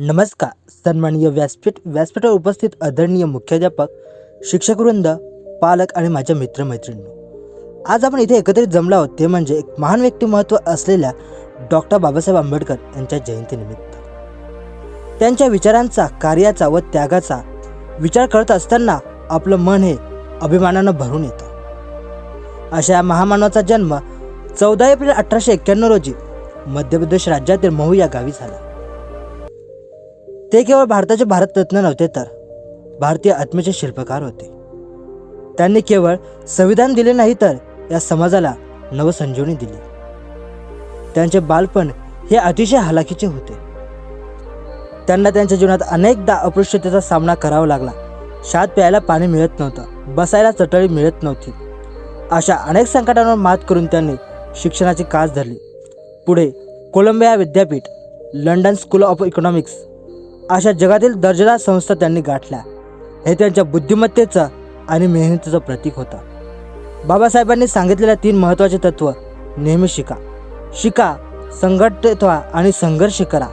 नमस्कार सन्माननीय व्यासपीठ व्यासपीठावर उपस्थित आदरणीय मुख्याध्यापक शिक्षकवृंद पालक आणि माझ्या मित्रमैत्रिणी आज आपण इथे एकत्रित जमलो आहोत. ते म्हणजे एक महान व्यक्तिमत्व असलेल्या डॉक्टर बाबासाहेब आंबेडकर यांच्या जयंतीनिमित्त. त्यांच्या विचारांचा कार्याचा व त्यागाचा विचार करत असताना आपलं मन हे अभिमानानं भरून येतं. अशा महामानवाचा जन्म चौदा एप्रिल अठराशे एक्क्याण्णव रोजी मध्य प्रदेश राज्यातील महू या गावी झाला. ते केवळ भारताचे भारतरत्न नव्हते तर भारतीय आत्मेचे शिल्पकार होते. त्यांनी केवळ संविधान दिले नाही तर या समाजाला नवसंजीवनी दिली. त्यांचे बालपण हे अतिशय हलाखीचे होते. त्यांना त्यांच्या जीवनात अनेकदा अपृष्टतेचा सामना करावा लागला. शात प्यायला पाणी मिळत नव्हतं बसायला चटळी मिळत नव्हती. अशा अनेक संकटांवर मात करून त्यांनी शिक्षणाची कास धरली. पुढे कोलंबिया विद्यापीठ लंडन स्कूल ऑफ इकॉनॉमिक्स अशा जगातील दर्जेदार संस्था त्यांनी गाठल्या. हे त्यांच्या बुद्धिमत्तेचं आणि मेहनतीचं प्रतीक होतं. बाबासाहेबांनी सांगितलेल्या तीन महत्त्वाचे तत्व नेहमी शिका. शिका संघटित व्हा आणि संघर्ष करा.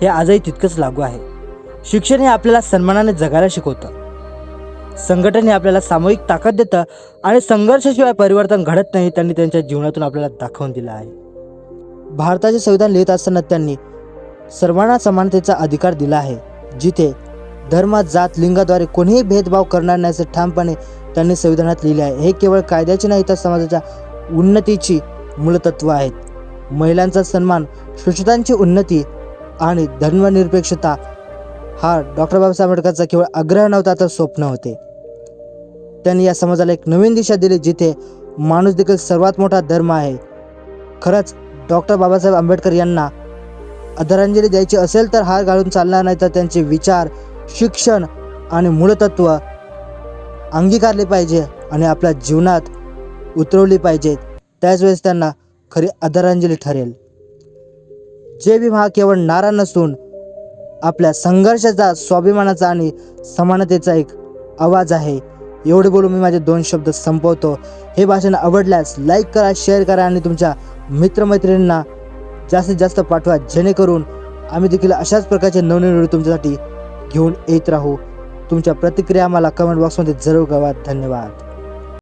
हे आजही तितकंच लागू आहे. शिक्षण हे आपल्याला सन्मानाने जगायला शिकवतं. संघटन हे आपल्याला सामूहिक ताकद देतं आणि संघर्षाशिवाय परिवर्तन घडत नाही त्यांनी त्यांच्या जीवनातून आपल्याला दाखवून दिलं आहे. भारताचे संविधान लिहित असताना त्यांनी सर्वांना समानतेचा अधिकार दिला आहे. जिथे धर्म जात लिंगाद्वारे कोणीही भेदभाव करणार नाही असे ठामपणे त्यांनी संविधानात लिहिले आहे. हे केवळ कायद्याची नाही तर समाजाच्या उन्नतीची मूलतत्व आहेत. महिलांचा सन्मान शोषितांची उन्नती आणि धर्मनिरपेक्षता हा डॉक्टर बाबासाहेब आंबेडकरचा केवळ आग्रह नव्हता तर स्वप्न होते. त्यांनी या समाजाला एक नवीन दिशा दिली जिथे माणूस देखील सर्वात मोठा धर्म आहे. खरंच डॉक्टर बाबासाहेब आंबेडकर यांना आदरांजली द्यायची असेल तर हार घालून चालणार नाही तर त्यांचे विचार शिक्षण आणि मूलतत्व अंगीकारले पाहिजे आणि आपल्या जीवनात उतरवली पाहिजेत त्याच वेळेस त्यांना खरी आदरांजली ठरेल. जे भीम हा केवळ नारा नसून आपल्या संघर्षाचा स्वाभिमानाचा आणि समानतेचा एक आवाज आहे. एवढे बोलून मी माझे दोन शब्द संपवतो. हे भाषण आवडल्यास लाईक करा शेअर करा आणि तुमच्या मित्रमैत्रिणींना जास्तीत जास्त पाठवा जेणेकरून आम्ही देखील अशाच प्रकारचे नवनवीन व्हिडिओ तुमच्यासाठी घेऊन येत राहू. तुमच्या प्रतिक्रिया आम्हाला कमेंट बॉक्समध्ये जरूर कळवा. धन्यवाद.